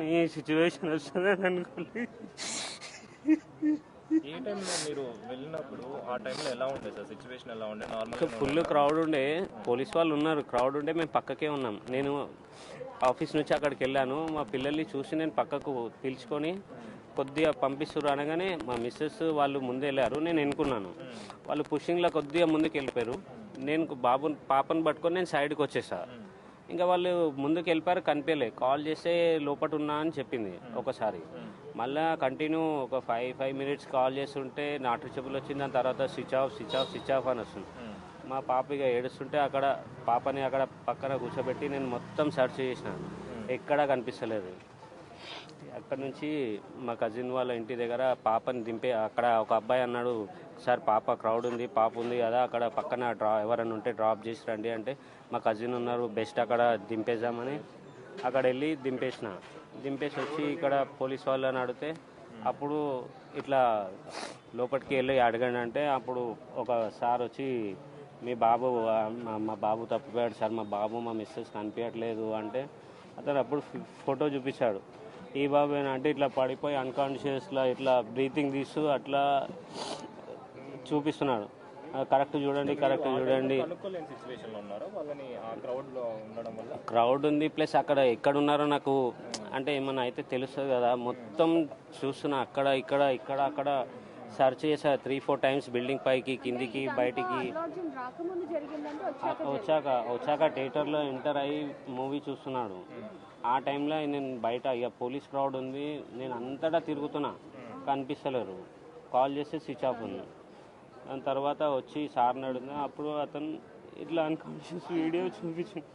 ఈ సిచ్యువేషన్ వస్తుందని అనుకోలేదు ఏ టైంలో మీరు వెళ్ళినప్పుడు ఆ టైంలో ఎలా ఉండే సార్? సిచ్యువేషన్ ఎలా ఉండే? నార్మల్ ఫుల్ క్రౌడ్ ఉండే. పోలీస్ వాళ్ళు ఉన్నారు. క్రౌడ్ ఉండే మేము పక్కకే ఉన్నాం. నేను ఆఫీస్ నుంచి అక్కడికి వెళ్ళాను. మా పిల్లల్ని చూసి నేను పక్కకు పిలుచుకొని కొద్దిగా పంపిస్తున్నారు అనగానే మా మిస్సెస్ వాళ్ళు ముందే వెళ్ళారు. నేను ఎన్నుకున్నాను. వాళ్ళు పుషింగ్లో కొద్దిగా ముందుకు వెళ్ళిపోయారు. నేను బాబు పాపను పట్టుకొని నేను సైడ్కి వచ్చేసా. ఇంకా వాళ్ళు ముందుకు వెళ్ళిపోయారు కనిపించలే. కాల్ చేస్తే లోపట ఉన్నా అని చెప్పింది ఒకసారి. మళ్ళా కంటిన్యూ ఒక ఫైవ్ ఫైవ్ మినిట్స్ కాల్ చేస్తుంటే నాటు చెప్పులు వచ్చింది దాని తర్వాత switch off switch off switch off అని వస్తుంది. మా పాప ఇక ఏడుస్తుంటే అక్కడ పాపని అక్కడ పక్కన కూర్చోబెట్టి నేను మొత్తం సెర్చ్ చేసిన. ఎక్కడా కనిపిస్తలేదు. అక్కడ నుంచి మా కజిన్ వాళ్ళ ఇంటి దగ్గర పాపని దింపే అక్కడ ఒక అబ్బాయి అన్నాడు సార్ పాప క్రౌడ్ ఉంది పాప ఉంది కదా అక్కడ పక్కన డ్రా ఎవరైనా ఉంటే డ్రాప్ చేసి రండి అంటే మా కజిన్ ఉన్నారు బెస్ట్ అక్కడ దింపేద్దామని. అక్కడ వెళ్ళి దింపేసిన. దింపేసి వచ్చి ఇక్కడ పోలీస్ వాళ్ళని అడిగితే అప్పుడు ఇట్లా లోపలికి వెళ్ళి అడగండి అంటే అప్పుడు ఒక సార్ వచ్చి మీ బాబు మా- మా బాబు తప్పిపోయాడు సార్ మా బాబు మా మిస్సెస్ కనిపించట్లేదు అంటే అతను అప్పుడు ఫోటో చూపించాడు. ఈ బాబు అంటే ఇట్లా పడిపోయి అన్కాన్షియస్లా ఇట్లా బ్రీతింగ్ తీస్తూ అట్లా చూపిస్తున్నాడు. కరెక్ట్ చూడండి కరెక్ట్ చూడండి. క్రౌడ్ ఉంది ప్లస్ అక్కడ ఎక్కడ ఉన్నారో నాకు అంటే ఏమన్నా అయితే తెలుస్తుంది కదా. మొత్తం చూస్తున్నా అక్కడ ఇక్కడ ఇక్కడ అక్కడ. సెర్చ్ చేసా త్రీ ఫోర్ టైమ్స్ బిల్డింగ్ పైకి కిందికి బయటికి. రాకముందు జరిగిందంటే వచ్చాక వచ్చాక థియేటర్లో ఎంటర్ అయ్యి మూవీ చూస్తున్నాడు. ఆ టైంలో నేను బయట ఇక పోలీస్ క్రౌడ్ ఉంది నేను అంతటా తిరుగుతున్నా. కనిపిస్తలేరు. కాల్ చేస్తే స్విచ్ ఆఫ్ ఉంది. దాని తర్వాత వచ్చి సార్ని అడిగినా అప్పుడు అతను ఇట్లా అన్కాన్షియస్ వీడియో చూపించింది